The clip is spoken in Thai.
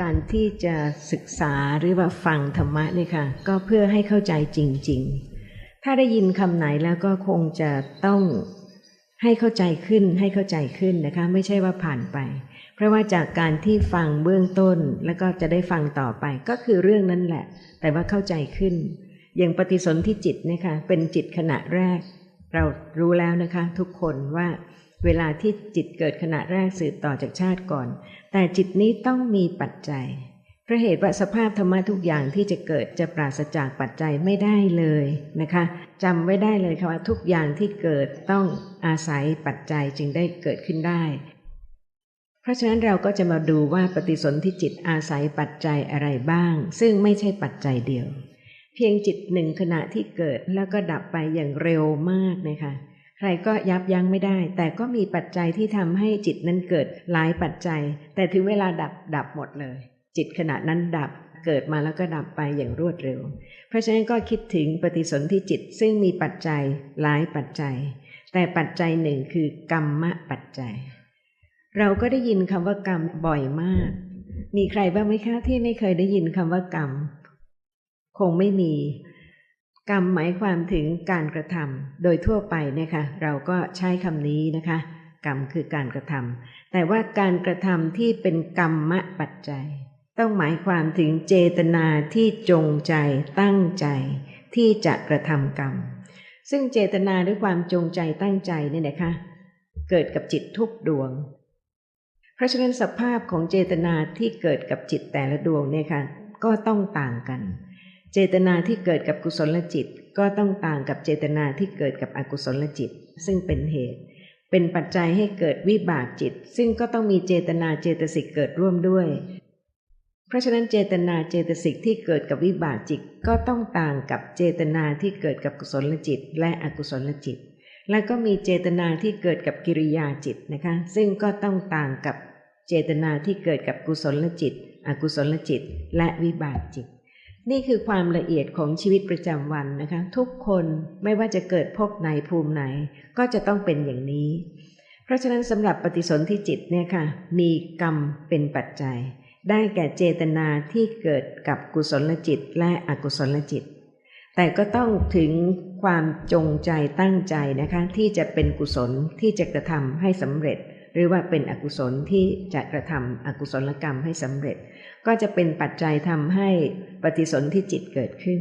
การที่จะศึกษาหรือว่าฟังธรรมะเนี่ยค่ะ ก็เพื่อให้เข้าใจจริง ๆ ถ้าได้ยินคำไหนแล้วก็คงจะต้องให้เข้าใจขึ้นให้เข้าใจขึ้นนะคะ ไม่ใช่ว่าผ่านไป เพราะว่าจากการที่ฟังเบื้องต้นแล้วก็จะได้ฟังต่อไปก็คือเรื่องนั้นแหละ แต่ว่าเข้าใจขึ้น อย่างปฏิสนธิจิตนะคะเป็นจิตขณะแรก เรารู้แล้วนะคะ ทุกคนว่า เวลาที่จิตเกิดขณะแรกสืบต่อจากชาติก่อน แต่จิตนี้ต้องมีปัจจัยเพราะเหตุว่าสภาพธรรมะทุกอย่างที่จะเกิดจะปราศจากปัจจัยไม่ได้เลยนะคะจำไว้ได้เลยค่ะว่าทุกอย่างที่เกิดต้องอาศัยปัจจัยจึงได้เกิดขึ้นได้ เพราะฉะนั้นเราก็จะมาดูว่าปฏิสนธิจิตอาศัยปัจจัยอะไรบ้าง ซึ่งไม่ใช่ปัจจัยเดียว เพียงจิตหนึ่งขณะที่เกิดแล้วก็ดับไปอย่างเร็วมากนะคะ ใครก็ยับยั้งไม่ได้ แต่ก็มีปัจจัยที่ทำให้จิตนั้นเกิดหลายปัจจัย แต่ถึงเวลาดับดับหมดเลย จิตขณะนั้นดับเกิดมาแล้วก็ดับไปอย่างรวดเร็ว เพราะฉะนั้นก็คิดถึงปฏิสนธิจิตซึ่งมีปัจจัยหลายปัจจัย แต่ปัจจัยหนึ่งคือกรรมะปัจจัย เราก็ได้ยินคำว่ากรรมบ่อยมาก มีใครบ้างไหมคะที่ไม่เคยได้ยินคำว่ากรรม คงไม่มี กรรมหมายความถึงการกระทำโดยทั่วไปนะคะ เราก็ใช้คำนี้นะคะ กรรมคือการกระทำแต่ว่าการกระทำที่เป็นกรรมปัจจัย ต้องหมายความถึงเจตนาที่จงใจตั้งใจ ที่จะกระทำกรรม ซึ่งเจตนาด้วยความจงใจตั้งใจเนี่ยนะคะ เกิดกับจิตทุกดวง เพราะฉะนั้นสภาพของเจตนาที่เกิดกับจิตแต่ละดวงเนี่ยค่ะก็ต้องต่างกัน เจตนาที่เกิดกับกุศลจิตก็ต้องต่างกับเจตนาที่เกิดกับอกุศลจิต ซึ่งเป็นเหตุ เป็นปัจจัยให้เกิดวิบากจิต ซึ่งก็ต้องมีเจตนาเจตสิกเกิดร่วมด้วย เพราะฉะนั้นเจตนาเจตสิกที่เกิดกับวิบากจิตก็ต้องต่างกับเจตนาที่เกิดกับกุศลจิต และอกุศลจิต และก็มีเจตนาที่เกิดกับกิริยาจิตนะคะ ซึ่งก็ต้องต่างกับเจตนาที่เกิดกับกุศลจิต อกุศลจิต และวิบากจิต นี่คือความละเอียดของชีวิตประจำวันนะคะ ทุกคนไม่ว่าจะเกิดพบไหนภูมิไหน ก็จะต้องเป็นอย่างนี้ เพราะฉะนั้นสำหรับปฏิสนธิจิตเนี่ยค่ะ มีกรรมเป็นปัจจัย ได้แก่เจตนาที่เกิดกับกุศลจิตและอกุศลจิต แต่ก็ต้องถึงความจงใจตั้งใจนะคะ ที่จะเป็นกุศลที่จะกระทำให้สำเร็จ หรือว่าเป็นอกุศลที่จะกระทำอกุศลกรรมให้สำเร็จ ก็จะเป็นปัจจัยทำให้ปฏิสนธิจิตเกิดขึ้น